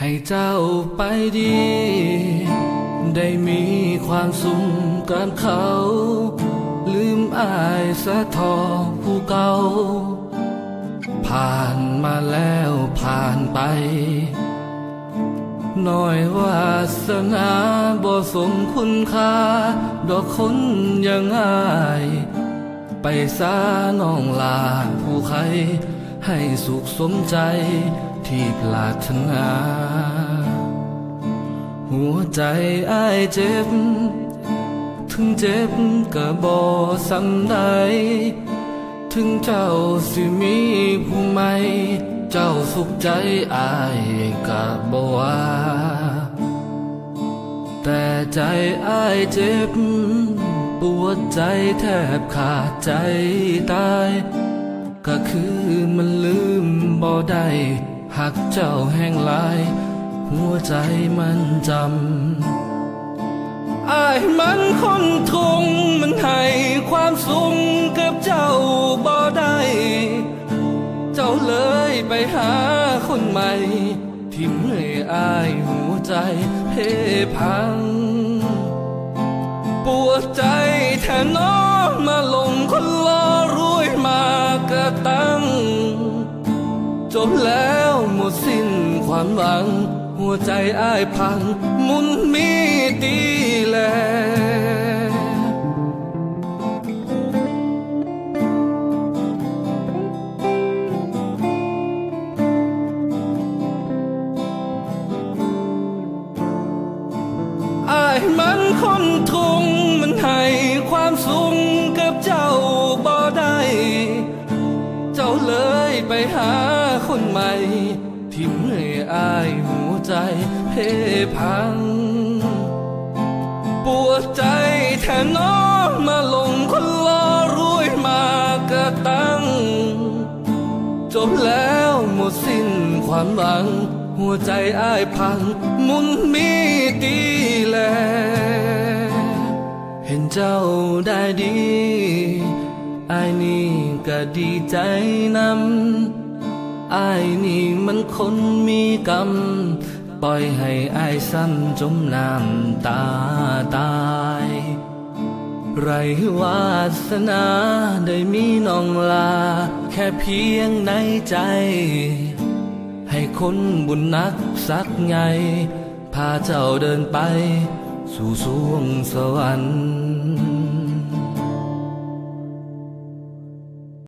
ให้เจ้าไปดี ได้มีความสุขกันเขา ลืมอายสะทอผู้เก่า ผ่านมาแล้วผ่านไปน่อยวาสนาบ่สมคุณค่า ดอกคนยังอาย ไปสาน้องลาผู้ใคร ให้สุขสมใจที่ปรารถนา หัวใจอ้ายเจ็บ ถึงเจ็บก็บ่สำใด ถึงเจ้าสิมีผู้ใหม่เจ้าสุขใจอายก็บ่ว่าแต่ใจอ้ายเจ็บ ปวดใจแทบขาดใจตาย ก็คือมันลืมบ่ได้หักเจ้าแห้งลาย หัวใจมันจำอายมันคนทุงมันให้ความสุขกับเจ้าบ่ได้ เจ้าเลยไปหาคนใหม่ที่เมื่อยอายหัวใจเพพัง ปวดใจแทนน้องมาลงคนลอ กระตังจบแล้วหมดสิ้นความหวัง หัวใจอ้ายพัง มุนมีตีแลอายมันคนทุงมันให้ความสุขกับเจ้าบ่ได้ เลยไปหาคนใหม่ ที่เมื่อยอายหัวใจเพพัง ปวดใจแทนน้องมาลงคนลอรวยมากระตังจบแล้วหมดสิ้นความหวัง หัวใจอ้ายพัง มุนมีตีแล เห็นเจ้าได้ดี อายนี่ก็ดีใจนำอายนี่มันคนมีกรรม ปล่อยให้อายซ้ำจมน้ำตาตาย ไรวาสนาได้มีน้องลา แค่เพียงในใจ ให้คนบุญนักสักไง พาเจ้าเดินไป สู่สวงสวรรค์